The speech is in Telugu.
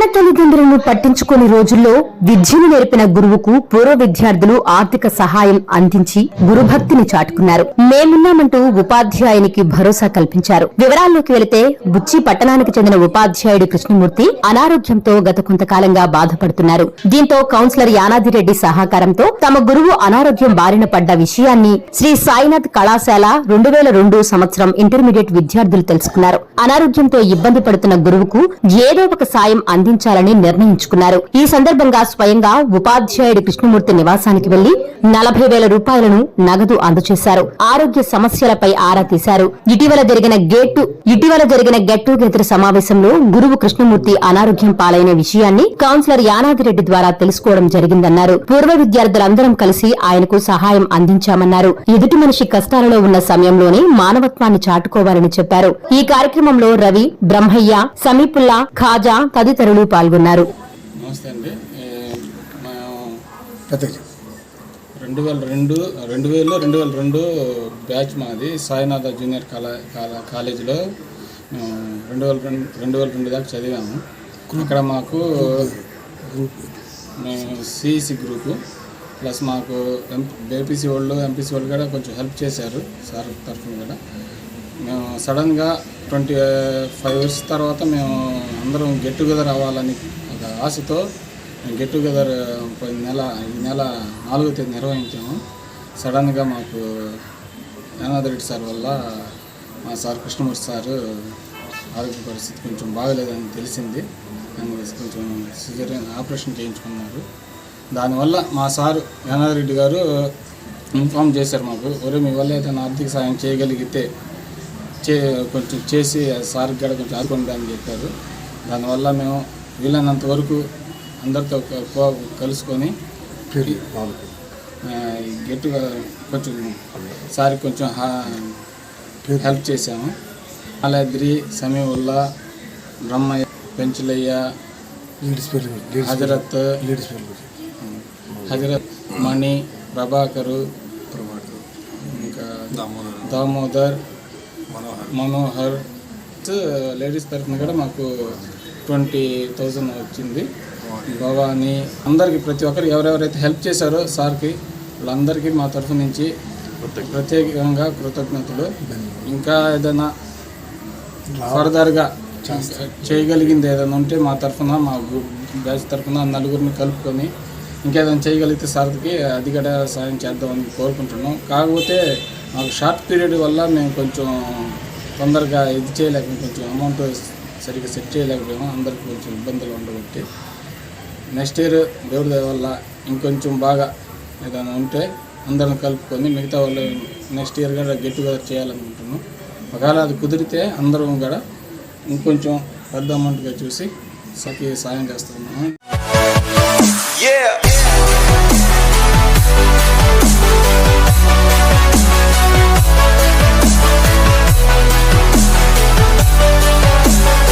కన్న తల్లిదండ్రులను పట్టించుకుని రోజుల్లో విద్యను నేర్పిన గురువుకు పూర్వ విద్యార్థులు ఆర్థిక సహాయం అందించి గురుభక్తిని చాటుకున్నారు. మేమున్నామంటూ ఉపాధ్యాయునికి భరోసా కల్పించారు. వివరాల్లోకి వెళితే బుచ్చి పట్టణానికి చెందిన ఉపాధ్యాయుడు కృష్ణమూర్తి అనారోగ్యంతో గత కొంతకాలంగా బాధపడుతున్నారు. దీంతో కౌన్సిలర్ యానాదిరెడ్డి సహకారంతో తమ గురువు అనారోగ్యం బారిన పడ్డ విషయాన్ని శ్రీ సాయినాథ్ కళాశాల రెండు వేల రెండు సంవత్సరం ఇంటర్మీడియట్ విద్యార్థులు తెలుసుకున్నారు. అనారోగ్యంతో ఇబ్బంది పడుతున్న గురువుకు ఏదో ఒక సాయం అంది అందించాలని నిర్ణయించుకున్నారు. ఈ సందర్భంగా స్వయంగా ఉపాధ్యాయుడి కృష్ణమూర్తి నివాసానికి వెళ్ళి నలభై వేల రూపాయలను నగదు అందజేశారు. ఆరోగ్య సమస్యలపై ఆరా తీశారు. ఇటీవల జరిగిన గేటు ఇటీవల జరిగిన గెట్ టుగెదర్ సమావేశంలో గురువు కృష్ణమూర్తి అనారోగ్యం పాలైన విషయాన్ని కౌన్సిలర్ యానాదిరెడ్డి ద్వారా తెలుసుకోవడం జరిగిందన్నారు. పూర్వ విద్యార్థులందరం కలిసి ఆయనకు సహాయం అందించామన్నారు. ఎదుటి మనిషి కష్టాలలో ఉన్న సమయంలోనే మానవత్వాన్ని చాటుకోవాలని చెప్పారు. ఈ కార్యక్రమంలో రవి బ్రహ్మయ్య సమీపుల్లా ఖాజా తదితరులు పాల్గొన్నారు. నమస్తే అండి. ఏ, మేము పెద్దగా రెండు వేల రెండు రెండు వేలు రెండు వేల రెండు బ్యాచ్ మాది. సాయినాథ జూనియర్ కాలే కాలే- కాలేజీలో మేము రెండు వేల రెండు రెండు వేల రెండు దాకా చదివాము. అక్కడ మాకు మేము సిఈసి గ్రూపు. ప్లస్ మాకు ఎం బేపీసీ వాళ్ళు ఎంపీసీ వాళ్ళు కూడా కొంచెం హెల్ప్ చేశారు సార్ తరఫున కూడా. మేము సడన్గా ట్వంటీ ఫైవ్ ఇయర్స్ తర్వాత మేము అందరం గెట్ టుగెదర్ అవ్వాలని ఒక ఆశతో గెట్ టుగెదర్ పోయిన నెల ఈ నెల నాలుగో తేదీ నిర్వహించాము. సడన్గా మాకు యానాద్రెడ్డి సార్ వల్ల మా సార్ కృష్ణమూర్తి సారు ఆరోగ్య పరిస్థితి కొంచెం బాగలేదని తెలిసింది. అని కొంచెం సిజరియన్ ఆపరేషన్ చేయించుకున్నారు. దానివల్ల మా సారు యానాద్రెడ్డి గారు ఇన్ఫామ్ చేశారు మాకు ఒరే మీ వల్ల ఏదైనా ఆర్థిక సాయం చేయగలిగితే చే కొంచెం చేసి సార్కి కూడా కొంచెం ఆదుకోండి అని చెప్పారు. దానివల్ల మేము వీలైనంత వరకు అందరితో కలుసుకొని గట్టిగా కొంచెం సార్కి కొంచెం హెల్ప్ చేశాము. అలాద్రి సమీవుల్లా బ్రహ్మయ్య పెంచులయ్య హజరత్. హజరత్ మణి ప్రభాకరు ఇంకా దామోదర్ మనోహర్. లేడీస్ తరఫున కూడా మాకు ట్వంటీ థౌజండ్ వచ్చింది. భవానీ అందరికి ప్రతి ఒక్కరు ఎవరెవరైతే హెల్ప్ చేశారో సార్కి వాళ్ళందరికీ మా తరఫు నుంచి ప్రత్యేకంగా కృతజ్ఞతలు. ఇంకా ఏదైనా ఫర్దర్గా చేయగలిగింది ఏదైనా ఉంటే మా తరఫున మా బ్యాచ్ తరఫున నలుగురిని కలుపుకొని ఇంకేదైనా చేయగలిగితే సార్కి అది కూడా సాయం చేద్దామని కోరుకుంటున్నాం. కాకపోతే మాకు షార్ట్ పీరియడ్ వల్ల మేము కొంచెం తొందరగా ఇది చేయలేక కొంచెం అమౌంట్ సరిగ్గా సెట్ చేయలేకపోయాము. అందరికి కొంచెం ఇబ్బందులు ఉండబట్టి నెక్స్ట్ ఇయర్ దేవుడి వల్ల ఇంకొంచెం బాగా ఏదైనా ఉంటే అందరం కలుపుకొని మిగతా వాళ్ళు నెక్స్ట్ ఇయర్ కూడా గెట్ టుగెదర్ చేయాలనుకుంటున్నాం. ఒకవేళ అది కుదిరితే అందరం కూడా ఇంకొంచెం పెద్ద అమౌంట్గా చూసి సఖీ సాయం చేస్తున్నాము. Yeah.